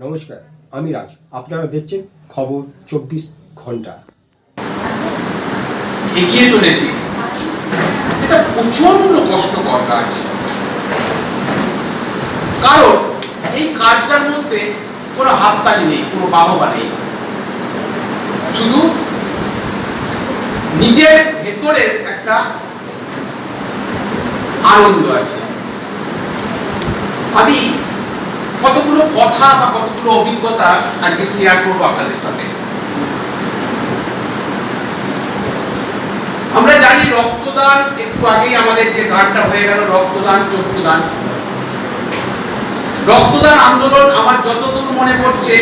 নমস্কার, আমি রাজ। আপনারা দেখছেন খবর চব্বিশ ঘণ্টা। এগিয়ে চলেছি। এটা প্রচণ্ড কষ্টকর কাজ। কারণ এই কাজটার মধ্যে কোনো হাততালি নেই, কোনো বাহবা নেই। শুধু নিজের ভেতরের একটা আনন্দ আছে। আমি কতগুলো কথা বা কতগুলো অভিজ্ঞতা আজকে শেয়ার করব আপনাদের সাথে? আমরা জানি রক্তদান, একটু আগেই আমাদের যে গানটা হয়ে গেল, রক্তদান, চক্ষুদান। রক্তদান আন্দোলন আমার যতদূর মনে পড়ছে